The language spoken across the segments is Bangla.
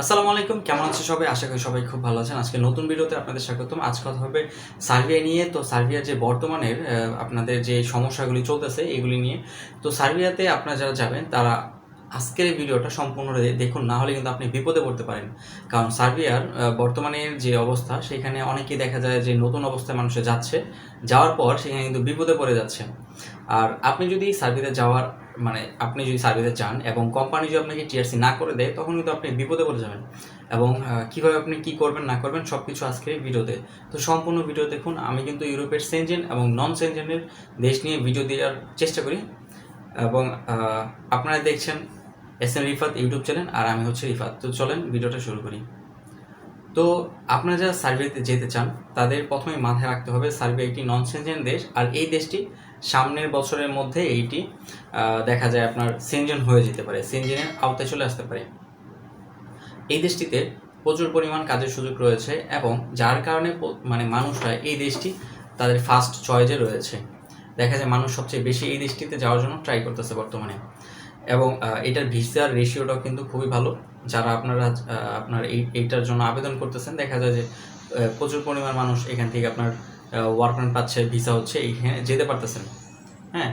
আসসালামু আলাইকুম, কেমন আছে সবাই? আশা করি সবাই খুব ভালো আছেন। আজকে নতুন ভিডিওতে আপনাদের স্বাগতম। আজ কথা হবে সার্বিয়া নিয়ে। তো সার্বিয়ার যে বর্তমানের আপনাদের যে সমস্যাগুলি চলতেছে এগুলি নিয়ে। তো সার্বিয়াতে আপনারা যারা যাবেন, তারা আজকের এই ভিডিওটা সম্পূর্ণ দেখুন, না হলে কিন্তু আপনি বিপদে পড়তে পারেন। কারণ সার্বিয়ার বর্তমানের যে অবস্থা, সেখানে অনেকেই দেখা যায় যে নতুন অবস্থায় মানুষে যাচ্ছে। যাওয়ার পর সেখানে কিন্তু বিপদে পড়ে যাচ্ছে। আর আপনি যদি সার্বিয়াতে যাওয়ার মানে আপনি যদি সার্ভিসে চান এবং কোম্পানি যদি আপনাকে টিআরসি না করে দেয়, তখন কিন্তু আপনি বিপদে পড়ে যাবেন। এবং কীভাবে আপনি কি করবেন, না করবেন সব কিছু আজকে ভিডিওতে তো। সম্পূর্ণ ভিডিও দেখুন, আমি কিন্তু ইউরোপের সেনজেন এবং নন সেনজেনের দেশ নিয়ে ভিডিও দেওয়ার চেষ্টা করি। এবং আপনারা দেখছেন S M Rifat YouTube channel আর আমি হচ্ছে রিফাত। তো চলেন ভিডিওটা শুরু করি। তো আপনারা যারা সার্বিয়াতে যেতে চান, তাদের প্রথমে মাথায় রাখতে হবে সার্ভে একটি নন সেনজেন দেশ আর এই দেশটি সামনের বছরের মধ্যে এইটি দেখা যায় আপনার সেনজেন হয়ে যেতে পারে, সেনজেনের আওতায় চলে আসতে পারে। এই দেশটিতে প্রচুর পরিমাণ কাজের সুযোগ রয়েছে এবং যার কারণে মানে মানুষরা এই দেশটি তাদের ফার্স্ট চয়েজে রয়েছে। দেখা যায় মানুষ সবচেয়ে বেশি এই দেশটিতে যাওয়ার জন্য ট্রাই করতেছে বর্তমানে। এবং এটার ভিসার রেশিওটাও কিন্তু খুবই ভালো। যারা আপনারা আপনার এই, এইটার জন্য আবেদন করতেছেন, দেখা যায় যে প্রচুর পরিমাণ মানুষ এখান থেকে আপনার ওয়ার্ক পারমিট পাচ্ছে ভিসা হচ্ছে, এইখানে যেতে পারতেছেন হ্যাঁ?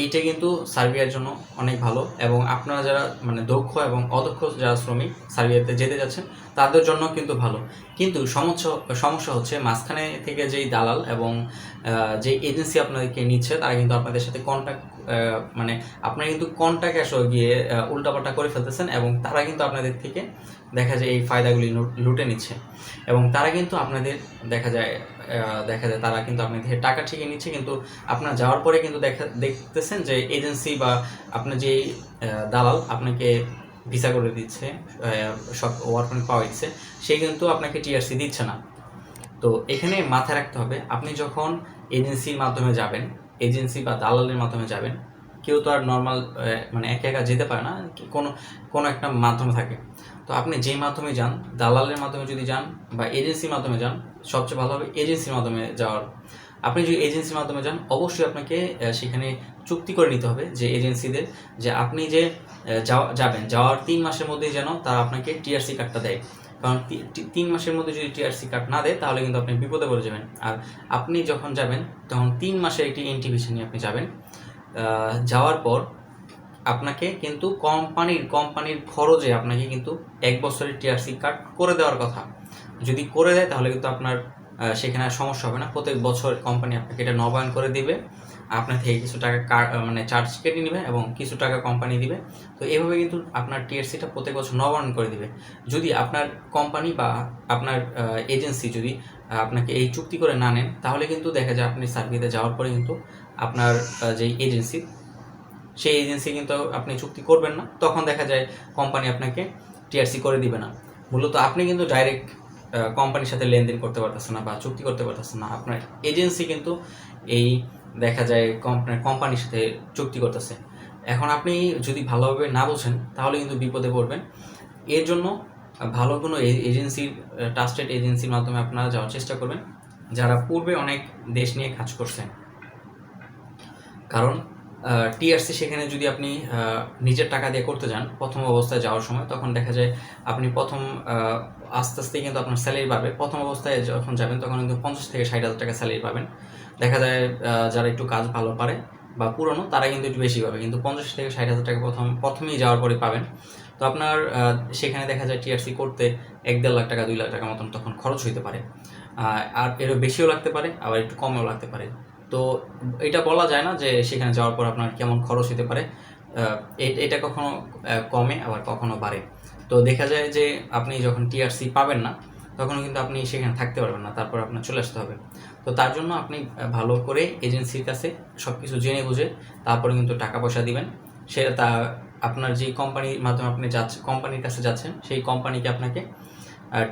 এইটা কিন্তু সার্বিয়ার জন্য অনেক ভালো এবং আপনারা যারা মানে দক্ষ এবং অদক্ষ যারা শ্রমিক সার্বিয়াতে যেতে যাচ্ছেন, তাদের জন্য কিন্তু ভালো। কিন্তু সমস্যা সমস্যা হচ্ছে মাঝখানে থেকে যেই দালাল এবং যে এজেন্সি আপনাদেরকে নিচ্ছে, তারা কিন্তু আপনাদের সাথে কন্ট্যাক্ট মানে আপনারা কিন্তু কন্ট্যাক্ট এসে গিয়ে উল্টাপাল্টা করে ফেলতেছেন এবং তারা কিন্তু আপনাদের থেকে দেখা যায় এই ফায়দাগুলি লুটে নিচ্ছে। এবং তারা কিন্তু আপনাদের দেখা যায় দেখা যায় তারা কিন্তু আপনি টাকা ঠিকই নিচ্ছে, কিন্তু আপনার যাওয়ার পরে কিন্তু দেখা, দেখতেছেন যে এজেন্সি বা আপনার যে দালাল আপনাকে ভিসা করে দিচ্ছে সব ওয়ার্ক পারমিট পাওয়া দিচ্ছে সেই কিন্তু আপনাকে টিআরসি দিচ্ছে না। তো এখানে মাথায় রাখতে হবে, আপনি যখন এজেন্সির মাধ্যমে যাবেন, এজেন্সি বা দালালের মাধ্যমে যাবেন কেউ তো আর নর্মাল মানে একা একা যেতে পারে না, কোনো কোনো একটা মাধ্যমে থাকে। তো আপনি যেই মাধ্যমে যান, দালালের মাধ্যমে যদি যান বা এজেন্সির মাধ্যমে যান, সবচেয়ে ভালো হবে এজেন্সির মাধ্যমে যাওয়ার। আপনি যদি এজেন্সির মাধ্যমে যান, অবশ্যই আপনাকে সেখানে চুক্তি করে নিতে হবে যে এজেন্সিদের যে আপনি যে যাওয়া- যাবেন, যাওয়ার তিন মাসের মধ্যেই যেন তারা আপনাকে টিআরসি কার্ডটা দেয়। কারণ তিন মাসের মধ্যে যদি টিআরসি কার্ড না দেয়, তাহলে কিন্তু আপনি বিপদে পড়ে যাবেন। আর আপনি যখন যাবেন, তখন তিন মাসের একটি এন্টিভিশন নিয়ে আপনি যাবেন। যাওয়ার পর আপনাকে কিন্তু কোম্পানির কোম্পানির খরচে আপনাকে কিন্তু এক বছরের টিআরসি কার্ড করে দেওয়ার কথা। যদি করে দেয়, তাহলে কিন্তু আপনার সেখানে সমস্যা হবে না। প্রত্যেক বছর কোম্পানি আপনাকে এটা নবায়ন করে দিবে। আপনার থেকে কিছু টাকা মানে চার্জ কেটে নেবে এবং কিছু টাকা কোম্পানি দিবে। তো এভাবে কিন্তু আপনার টিআরসিটা প্রত্যেক বছর নবায়ন করে দিবে। যদি আপনার কোম্পানি বা আপনার এজেন্সি যদি আপনাকে এই চুক্তি করে না নেন, তাহলে কিন্তু দেখা যায় আপনি সার্ভিসে যাওয়ার পরে কিন্তু আপনার যেই এজেন্সি সেই এজেন্সি কিন্তু আপনি চুক্তি করবেন না। তখন দেখা যায় কোম্পানি আপনাকে টিআরসি করে দিবে না। মূলত আপনি কিন্তু ডাইরেক্ট কোম্পানির সাথে লেনদেন করতে পারতেছেন না বা চুক্তি করতে পারতেছেন না। আপনার এজেন্সি কিন্তু এই দেখা যায় কোম্পানির কোম্পানির সাথে চুক্তি করতেছে। এখন আপনি যদি ভালোভাবে না বোঝেন, তাহলে কিন্তু বিপদে পড়বেন। এর জন্য ভালো কোনো এজেন্সির ট্রাস্টেড এজেন্সির মাধ্যমে আপনারা যাওয়ার চেষ্টা করবেন। যারা পূর্বে অনেক দেশ নিয়ে কাজ করছেন কারণ টিআরসি সেখানে যদি আপনি নিজের টাকা দিয়ে করতে যান, প্রথম অবস্থায় যাওয়ার সময়, তখন দেখা যায় আপনি প্রথম আস্তে আস্তে কিন্তু আপনার স্যালারি পাবে প্রথম অবস্থায় যখন যাবেন, তখন কিন্তু পঞ্চাশ থেকে ষাট হাজার টাকা স্যালারি পাবেন। দেখা যায় যারা একটু কাজ ভালো পারে বা পুরনো, তারা কিন্তু একটু বেশি পাবে। কিন্তু পঞ্চাশ থেকে ষাট হাজার টাকা প্রথম, প্রথমেই যাওয়ার পরে পাবেন। তো আপনার সেখানে দেখা যায় টিআরসি করতে এক দেড় লাখ টাকা, দুই লাখ টাকা মতন তখন খরচ হইতে পারে। আর এরও বেশিও লাগতে পারে, আবার একটু কমেও লাগতে পারে। তো এটা বলা যায় না যে সেখানে যাওয়ার পর আপনার কেমন খরচ হতে পারে। এটা কখনো কমে, আবার কখনো বাড়ে। তো দেখা যায় যে আপনি যখন টিআরসি পাবেন না তখন কিন্তু আপনি সেখানে থাকতে পারবেন না, তারপর আপনার চলে আসতে হবে। তো তার জন্য আপনি ভালো করে এজেন্সির কাছে সব কিছু জেনে বুঝে, তারপরে কিন্তু টাকা পয়সা দিবেন। সে তা, আপনার যে কোম্পানির মাধ্যমে আপনি যাচ্ছেন কোম্পানির কাছে যাচ্ছেন, সেই কোম্পানিকে আপনাকে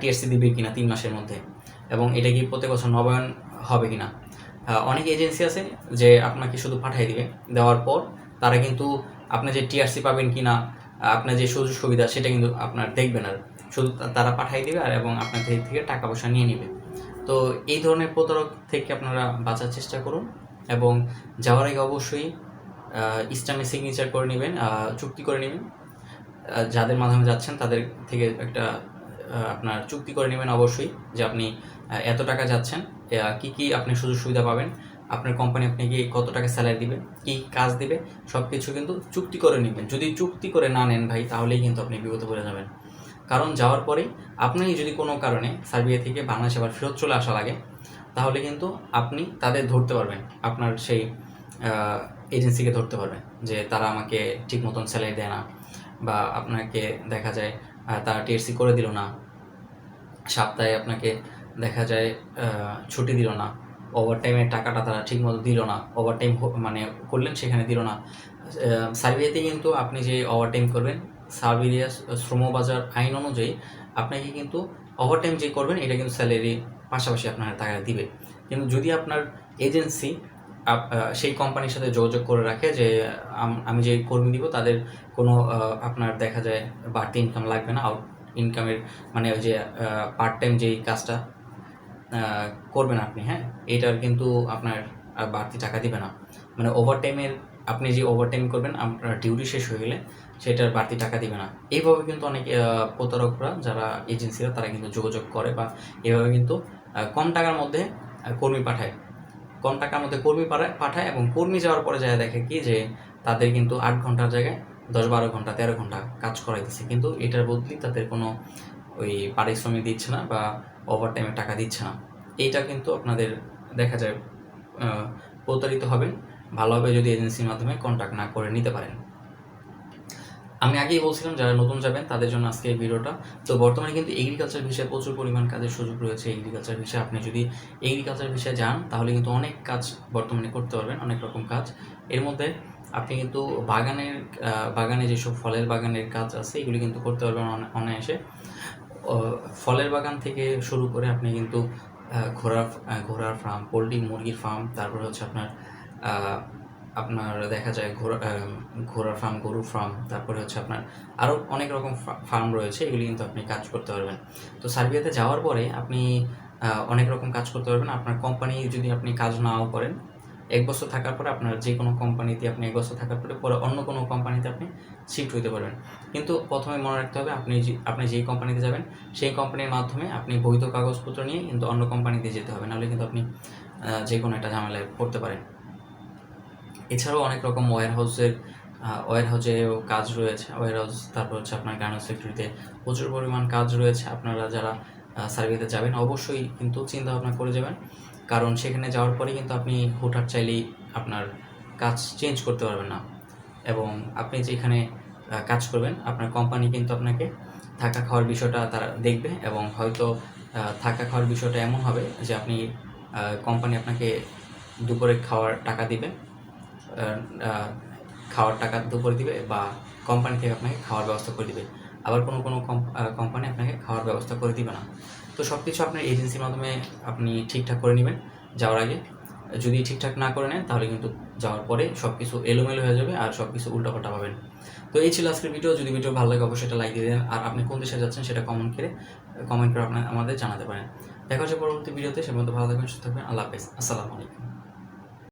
টিআরসি দিবে কিনা তিন মাসের মধ্যে। এবং এটা কি প্রত্যেক বছর নবায়ন হবে কিনা? অনেক এজেন্সি আছে যে আপনাকে শুধু পাঠিয়ে দিবে। দেওয়ার পর তারা কিন্তু আপনি যে টিআরসি পাবেন কি না আপনার যে সুযোগ সুবিধা, সেটা কিন্তু আপনার দেখবেন আর শুধু তারা পাঠিয়ে দিবে আর এবং আপনার থেকে টাকা পয়সা নিয়ে নেবে। তো এই ধরনের প্রতারক থেকে আপনারা বাঁচার চেষ্টা করুন এবং যাওয়ার আগে অবশ্যই ইসলামে সিগনেচার করে নেবেন চুক্তি করে নেবেন। যাদের মাধ্যমে যাচ্ছেন তাদের থেকে একটা আপনার চুক্তি করে নেবেন অবশ্যই যে আপনি এত টাকা যাচ্ছেন। কি কি আপনি সুযোগ সুবিধা পাবেন? আপনার কোম্পানি আপনাকে কত টাকা স্যালারি দিবে? কি কাজ দিবে? সব কিছু কিন্তু চুক্তি করে নেবেন। যদি চুক্তি করে না নেন ভাই, তাহলেই কিন্তু আপনি বিপদে পড়ে যাবেন। কারণ যাওয়ার পরেই আপনি যদি কোনো কারণে সার্বিয়া থেকে বাংলাদেশে আবার ফেরত চলে আসা লাগে, তাহলে কিন্তু আপনি তাদের ধরতে পারবেন। আপনার সেই এজেন্সিকে ধরতে পারবেন যে তারা আমাকে ঠিক মতন স্যালারি দেয় না বা আপনাকে দেখা যায় তারা টিএসসি করে দিল না। সপ্তাহে আপনাকে দেখা যায় ছুটি দিল না। ওভার টাইমের টাকাটা তারা ঠিক মতো দিল না। ওভার টাইম মানে করলেন, সেখানে দিল না। সার্বিয়াতে কিন্তু আপনি যে ওভার টাইম করবেন, সার্বিয়া শ্রমবাজার আইন অনুযায়ী আপনাকে কিন্তু ওভার টাইম যে করবেন, এটা কিন্তু স্যালারি পাশাপাশি আপনার টাকা দিবে। কিন্তু যদি আপনার এজেন্সি সেই কোম্পানির সাথে যোগাযোগ করে রাখে যে, আমি যে কর্মী দিব, তাদের কোনো আপনার দেখা যায় বাড়তি ইনকাম লাগবে না। আউট ইনকামের মানে ওই যে পার্ট টাইম যেই কাজটা করবেন আপনি হ্যাঁ? এটার কিন্তু আপনার আর বাড়তি টাকা দিবে না। মানে ওভার টাইমের আপনি যে ওভার টাইম করবেন, আপনার ডিউটি শেষ হয়ে গেলে সেটার বাড়তি টাকা দিবে না। এইভাবে কিন্তু অনেক প্রতারকরা যারা এজেন্সিরা তারা কিন্তু যোগাযোগ করে বা এভাবে কিন্তু কম টাকার মধ্যে কর্মী পাঠায়। কম টাকার মধ্যে কর্মী পাঠায় এবং কর্মী যাওয়ার পরে যায় দেখে কি যে তাদের কিন্তু আট ঘণ্টার জায়গায় দশ বারো ঘণ্টা, তেরো ঘণ্টা কাজ করাইতেছে। কিন্তু এটার বদলি তাদের কোনো ওই পারিশ্রমিক দিচ্ছে না বা ওভার টাইমে টাকা দিচ্ছে না। এইটা কিন্তু আপনাদের দেখা যায় প্রতারিত হবেন, ভালোভাবে যদি এজেন্সির মাধ্যমে কন্ট্যাক্ট না করে নিতে পারেন। আমি আগেই বলছিলাম, যারা নতুন যাবেন, তাদের জন্য আজকে এই ভিডিওটা। তো বর্তমানে কিন্তু এগ্রিকালচার বিষয়ে প্রচুর পরিমাণ কাজের সুযোগ রয়েছে। এগ্রিকালচার বিষয়ে আপনি যদি এগ্রিকালচার বিষয়ে যান, তাহলে কিন্তু অনেক কাজ বর্তমানে করতে পারবেন, অনেক রকম কাজ। এর মধ্যে আপনি কিন্তু বাগানের বাগানে যেসব ফলের বাগানের কাজ আছে, এগুলি কিন্তু করতে পারবেন অনা- অনায়াসে। ফলের বাগান থেকে শুরু করে আপনি কিন্তু ঘোড়ার ঘোড়ার ফার্ম পোলট্রি, মুরগির ফার্ম তারপরে হচ্ছে আপনার আপনার দেখা যায় ঘোড়া ঘোড়ার ফার্ম গরুর ফার্ম তারপরে হচ্ছে আপনার আরও অনেক রকম ফার্ম রয়েছে, এগুলি কিন্তু আপনি কাজ করতে পারবেন। তো সার্বিয়াতে যাওয়ার পরে আপনি অনেক রকম কাজ করতে পারবেন। আপনার কোম্পানি যদি আপনি কাজ নাও করেন এক বছর থাকার পরে আপনার যে কোনো কোম্পানিতে আপনি এক বছর থাকার পরে পরে অন্য কোনো কোম্পানিতে আপনি শিফট হইতে পারবেন। কিন্তু প্রথমে মনে রাখতে হবে আপনি আপনি যেই কোম্পানিতে যাবেন, সেই কোম্পানির মাধ্যমে আপনি বৈধ কাগজপত্র নিয়ে কিন্তু অন্য কোম্পানিতে যেতে হবে। নাহলে কিন্তু আপনি যে কোনো একটা ঝামেলায় পড়তে পারেন। এছাড়াও অনেক রকম ওয়্যার হাউসের ওয়্যার হাউসেও কাজ রয়েছে। ওয়্যার হাউস তারপর হচ্ছে আপনার গার্মেন্টস ফ্যাক্টরিতে প্রচুর পরিমাণ কাজ রয়েছে। আপনারা যারা সার্ভিসে যাবেন, অবশ্যই কিন্তু চিন্তা ভাবনা করে যাবেন। কারণ সেখানে যাওয়ার পরে কিন্তু আপনি হুটহাট চাইলেই আপনার কাজ চেঞ্জ করতে পারবেন না। এবং আপনি যেখানে কাজ করবেন, আপনার কোম্পানি কিন্তু আপনাকে থাকা খাওয়ার বিষয়টা তারা দেখবে এবং হয়তো থাকা খাওয়ার বিষয়টা এমন হবে যে আপনি কোম্পানি আপনাকে দুপুরে খাওয়ার টাকা দিবে খাওয়ার টাকা দুপুরে দিবে বা কোম্পানি থেকে আপনাকে খাওয়ার ব্যবস্থা করে দিবে। আবার কোনো কোনো কোম্পানি আপনাকে খাওয়ার ব্যবস্থা করে দিবে না। তো সব কিছু আপনার এজেন্সির মাধ্যমে আপনি ঠিকঠাক করে নেবেন যাওয়ার আগে। যদি ঠিকঠাক না করে নেন, তাহলে কিন্তু যাওয়ার পরে সব কিছু এলোমেলো হয়ে যাবে আর সব কিছু উল্টাপাল্টা পাবেন। তো এই ছিল আজকের ভিডিও যদি ভিডিও ভালো লাগে, অবশ্যই এটা লাইক দিয়ে দেন। আর আপনি কোন দেশে যাচ্ছেন সেটা কমেন্ট করে কমেন্ট করে আপনার আমাদের জানাতে পারেন। দেখা হচ্ছে পরবর্তী ভিডিওতে সে মধ্যে ভালো থাকবেন, সুস্থ থাকবেন। আল্লাহ হাফেজ। আসসালামু আলাইকুম।